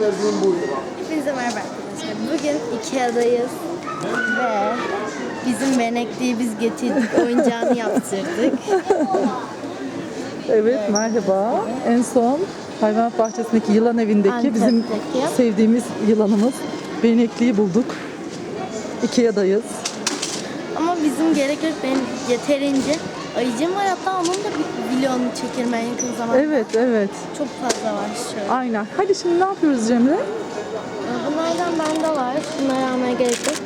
gösterdiğim buydu. Hepinize merhaba arkadaşlar. Bugün Ikea'dayız ve bizim benekliği biz getirdik, oyuncağını yaptırdık. Evet merhaba. En son hayvanat bahçesindeki yılan evindeki bizim Antep'teki. sevdiğimiz yılanımız Benekli'yi bulduk. Ikea'dayız. Ama bizim gerek yok, benim yeterince ayıcım var. Hatta onun da bir vlogunu çekerim en yakın zamanda. Evet evet. Çok fazla var şöyle. Aynen. Hadi şimdi ne yapıyoruz Cemre? Bunlardan bende var. Bunları almaya gerek yok.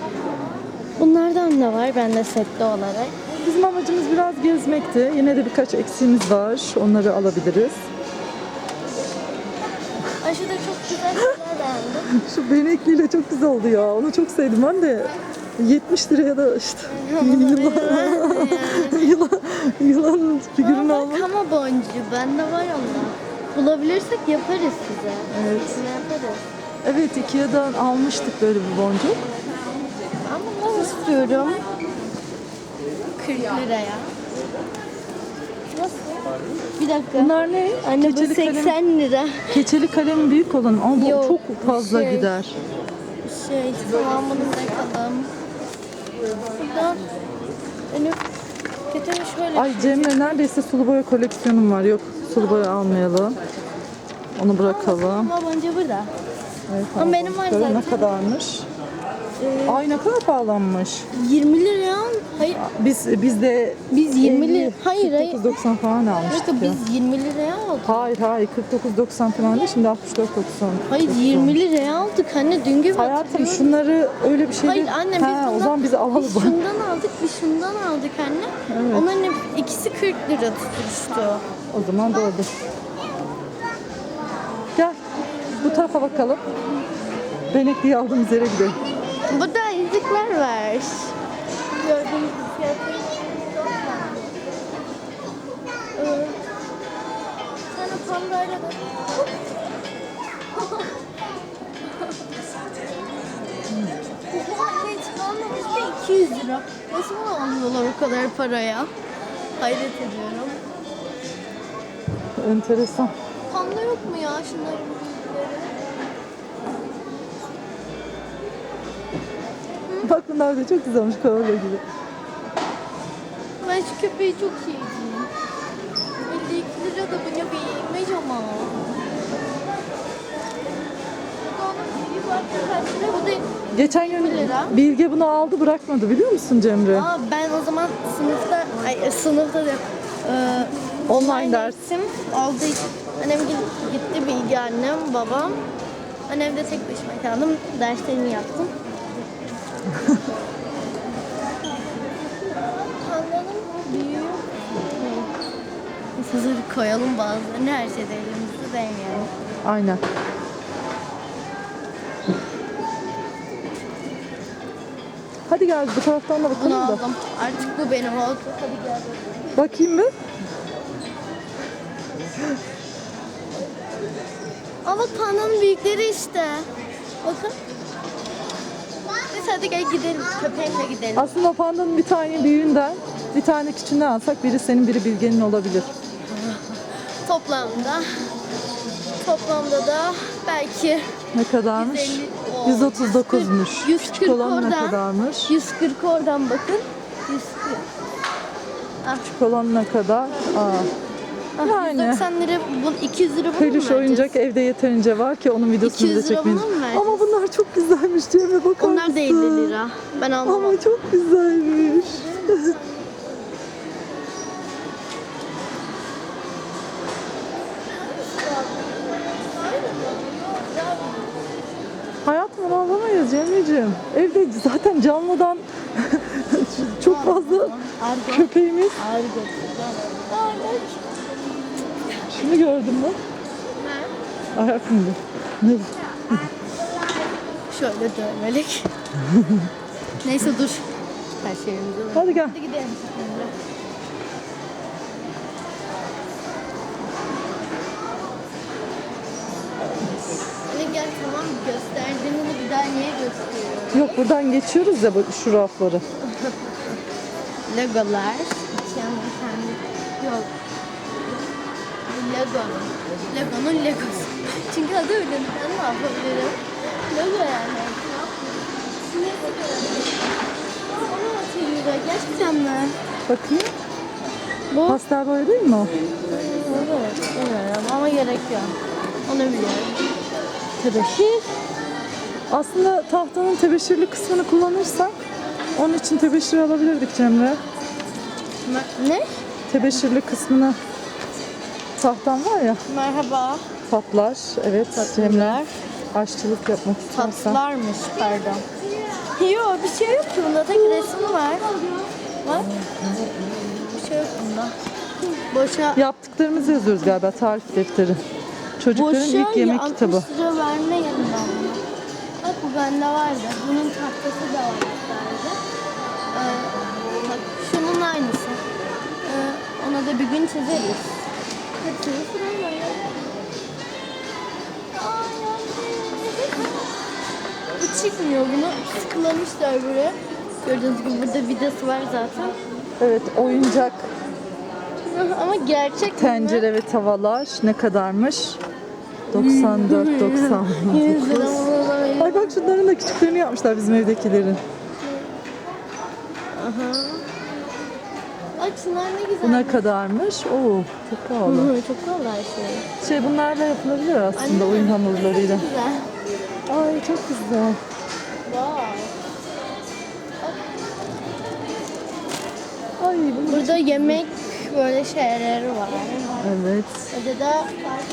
Bunlardan da var bende sette olarak. Bizim amacımız biraz gezmekti. Yine de birkaç eksiğimiz var. Onları alabiliriz. Ay şurada çok güzel şeyler beğendim. Şu benekliyle çok güzel oldu ya. Onu çok sevdim ben de. 70 liraya da işte yılan, yılan, yılan figürünü Aa, almak. bak ama boncuğu bende var onlar. Bulabilirsek yaparız size. Evet. Size yaparız. Evet Ikea'dan almıştık böyle bir boncuk. Ama ben istiyorum. 40 liraya. Nasıl? Bir dakika. Bunlar ne? Anne bu Keçeli 80 kalem, lira. keçeli kalem büyük olan ama bu Yok, çok fazla şey. gider. Şey tamam bunu bakalım. Burada önü kötü şöyle. Ay Cemre neredeyse sulu boya koleksiyonum var. Yok sulu boya almayalım. Onu bırakalım. Ama bence burada. Evet, Ama benim var bakalım Ne zaten. kadarmış? Ay ne kadar pahalanmış. 20 liraya al. Hayır. Biz biz de Biz 20 lira. Hayır hayır. 49.90 falan almıştık ya. biz 20 liraya aldık. Hayır hayır 49.90 falan değil şimdi 64.90. Hayır 20 liraya aldık anne dün gibi Hayatım şunları öyle bir şey Hayır anne biz Ha, bundan, o zaman bizi alalım. biz şundan aldık biz şundan aldık anne. Evet. Onların hep- ikisi 40 lira tutmuştu. O zaman doğrudur. Gel bu tarafa bakalım. Benekli'yi aldığımız yere gidelim. Burada izlikler var. Gördüğünüz Sana pandayla da... Da 200 lira. Nasıl alıyorlar o kadar paraya? Hayret ediyorum. Enteresan. Panda yok mu ya şunların Bak bunlar da çok güzelmiş koala gibi. Ben şu köpeği çok sevdim. 52 lira da bu ne büyümüş ama. Bu da. Geçen gün lira. Bilge bunu aldı bırakmadı biliyor musun Cemre? Aa, ben o zaman sınıfta, ay sınıfta da e, Online ders. dersim için annem git- gitti bilgi annem, babam. Annem de tek başıma kaldım. Derslerini yaptım. Hazır koyalım bazılarını her şeyde elimizde değmeyelim. Aynen. Hadi gel bu taraftan da Bunu bakalım da. aldım. Artık bu benim oldu. Hadi gel. Bakayım bir. Aa bak pandanın büyükleri işte. Bakın. Biz hadi gel gidelim. Köpeğimle gidelim. Aslında pandanın bir tane büyüğünden bir tane küçüğünden alsak biri senin biri Bilge'nin olabilir. Toplamda toplamda da belki Ne kadarmış? 150 o, 139'muş. 140 Küçük olan ne kadarmış? 140 oradan bakın. 140. Küçük olan ne kadar? Aa. Ah, Yani. 190 lira, bu 200 lira bunu mu Peluş oyuncak evde yeterince var ki onun videosunu 200 da lira çekmeyiz. buna mı vereceğiz? Ama bunlar çok güzelmiş Cemre bakar Onlar da mısın? 50 lira. Ben almam. Ama çok güzelmiş. Hayatım onu alamayız Cemre'ciğim. Evde zaten canlıdan çok fazla köpeğimiz. Şunu gördün mü? Ne? Ayak mı? Ne? Şöyle dövmelik. Neyse dur. Her şeyimizi var. Hadi gel. Hadi gidelim. Gel tamam gösterdiğini bir daha niye gösteriyor? Yok buradan geçiyoruz ya bu- şu rafları. Legolar. İçinde kendi yok. Lego'nun. Lego'nun Legosu. Çünkü adı öyle. Ben ne yapabilirim? Logo yani. Neyse. Onu atıyor. Gerçekten mi? Bakayım. Bu? Pastel boya değil mi o? Evet. Bilmiyorum ama gerek yok. Onu biliyorum. Tebeşir. Aslında tahtanın tebeşirli kısmını kullanırsak onun için tebeşir alabilirdik Cemre. Ne? Tebeşirli kısmını tahtan var ya Merhaba. tatlar. Evet Cemre. Aşçılık yapmak istersen. Tatlılarmış pardon. Yok bir şey yok ki bunda tek resim var. Bak. Bir şey yok bunda. Boşa Yaptıklarımızı yazıyoruz galiba tarif defteri. Çocukların Boşa ilk yemek 60 kitabı. lira verme yanından buna. Bak bu bende vardı. Bunun tahtası da var sadece. Ee, bak şunun aynısı. Ee, ona da bir gün çizeriz. Hepsini sırayla. Ay, anne. Bu çıkmıyor bunu sıkılamışlar buraya. Gördüğünüz gibi burada vidası var zaten. Evet oyuncak Ama gerçek tencere ve tavalar ne kadarmış? 94 90. 100 lira mı? Ay bak şunların da küçüklerini yapmışlar bizim evdekilerin. Aha. Bak şunlar ne güzel. Bu ne kadarmış? Oo çok pahalı. Hı, çok kolay şey. Şey bunlarla yapılabilir aslında oyun hamurlarıyla. Güzel. Ay çok güzel. Wow. Ay Burada yemek böyle şeyleri var. Evet. Burada da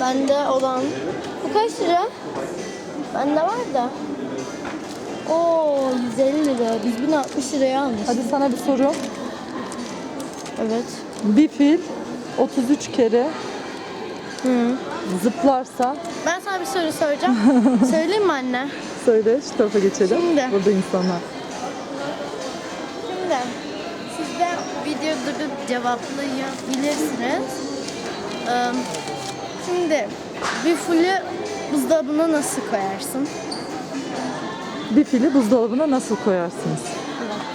bende olan bu kaç lira? Bende var da. Oo 150 lira. Biz 1060 liraya almışız. Hadi sana bir soru. Evet. Bir fil 33 kere Hı. Zıplarsa Ben sana bir soru soracağım. Söyleyeyim mi anne? söyle şu tarafa geçelim. Şimdi. Burada insanlar. Şimdi siz de video durup cevaplayabilirsiniz. Ee, Şimdi bir fulü buzdolabına nasıl koyarsın? Bir fili buzdolabına nasıl koyarsınız?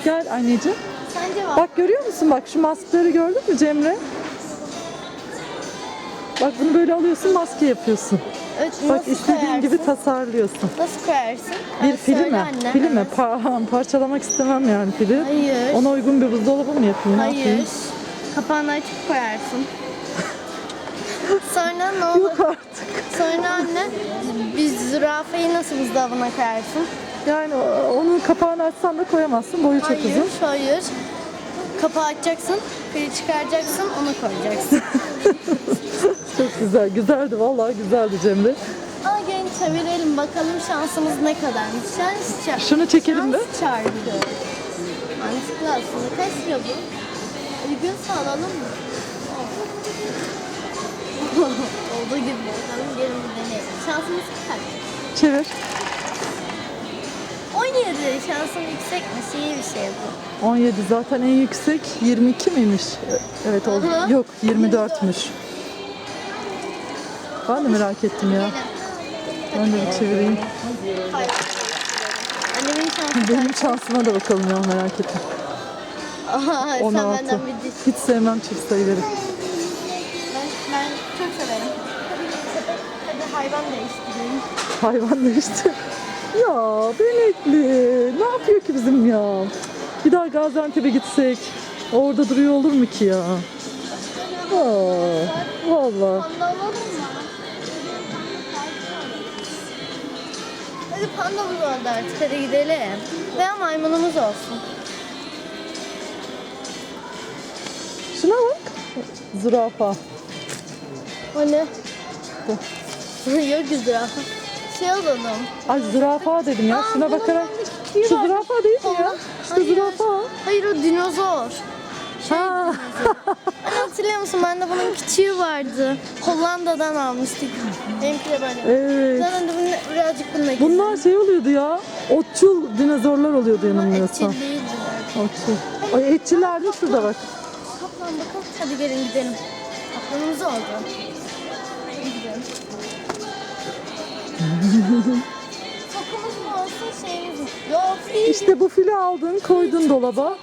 Gel anneciğim. Sen cevap. Bak görüyor musun? Bak şu maskeleri gördün mü Cemre? Bak bunu böyle alıyorsun maske yapıyorsun. Evet, Bak nasıl istediğin koyarsın? gibi tasarlıyorsun. Nasıl koyarsın? Bir fili söyle mi? Anne. Fili mi? Pa- parçalamak istemem yani fili. Hayır. Ona uygun bir buzdolabı mı yapayım? ne Hayır. yapayım? Kapağını açıp koyarsın. Sonra ne olur? Yok artık. Sonra anne biz zürafayı nasıl buzdolabına koyarsın? Yani o- onun kapağını açsan da koyamazsın. Boyu çok Hayır, uzun. hayır. Kapağı açacaksın, fili çıkaracaksın, onu koyacaksın. Çok güzel. Güzeldi vallahi güzeldi Cemre. Aa gelin çevirelim bakalım şansımız ne kadarmış. Şans çarpı. Şunu çekelim de. Şans çarpı. Mantıklı aslında. Kaç lira bu? Uygun sağlayalım mı? Olduğu gibi bakalım gelin bir deneyelim. Şansımız kaç? Çevir. 17 şansım yüksekmiş iyi bir şey bu. 17 zaten en yüksek 22 miymiş? Evet oldu. Yok 24'müş. Ben de merak ettim ya. Ben de bir çevireyim. Hayır. Annemin şansı Benim şansıma da bakalım ya merak ettim. Aha, sen 16. benden bir diş. Hiç sevmem çift sayıları. Ben, ben çok severim. Hadi, hayvan değiştirelim. Hayvan değişti. Ya Benekli. Ne yapıyor ki bizim ya? Bir daha Gaziantep'e gitsek. Orada duruyor olur mu ki ya? Aa, valla. Panda Hadi panda bulalım artık hadi gidelim. Veya maymunumuz olsun. Şuna bak. Zürafa. O ne? Yok zürafa. Şey alalım. Ay zürafa dedim ya. Aa, Şuna bunun bakarak. Şu var. zürafa değil mi ya? Holla- İşte Hayır. zürafa. Hayır o dinozor. Ha. Hani hatırlıyor musun? Bende bunun küçüğü vardı. Hollanda'dan almıştık. Benimki de böyle. Evet. Zaten de bunun- birazcık bununla Bunlar şey oluyordu ya. Otçul dinozorlar oluyordu yanılmıyorsam. etçil değildi. Otçul. Ay etçiler de şurada bak. Kaplan bakalım. Hadi gelin gidelim. Kaplanımız oldu. Hadi gidelim. Mu olsun şeyimiz mi? Yok değil. İşte bu fili aldın koydun dolaba.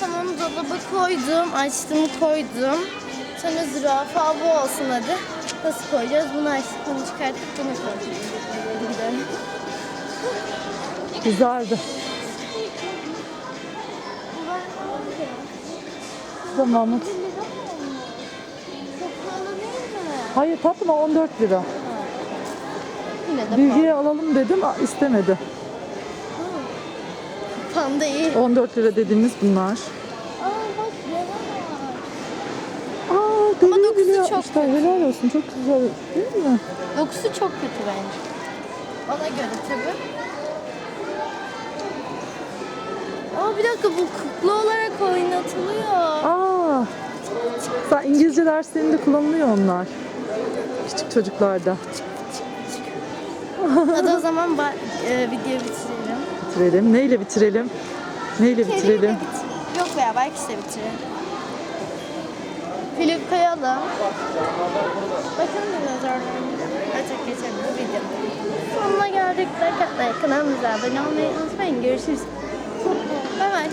Tamam dolaba koydum. Açtım koydum. Sonra zürafa bu olsun hadi. Nasıl koyacağız? Bunu açtık, bunu çıkarttık, bunu koyacağız. Güzeldi. Tamam Mahmut. Hayır tatlım o 14 lira. Yine de alalım dedim istemedi. Panda iyi. 14 lira dediğimiz bunlar. Aa bak ne var? Aa deriyi dokusu bile çok yapmışlar. Helal olsun çok güzel değil mi? Dokusu çok kötü bence. Bana göre tabii. Aa bir dakika bu kukla olarak oynatılıyor. Aa, sen İngilizce derslerinde kullanılıyor onlar. Küçük çocuklarda. Hadi o zaman e, videoyu bitirelim. Bitirelim. Neyle bitirelim? Neyle bitirelim? bit- Yok veya belki de bitirelim. Filip koyalım. Bakın dinozorlarımıza. Artık geçelim bu video. Sonuna geldik. Like atmayı, kanalımıza abone olmayı unutmayın. Görüşürüz. Bay bay.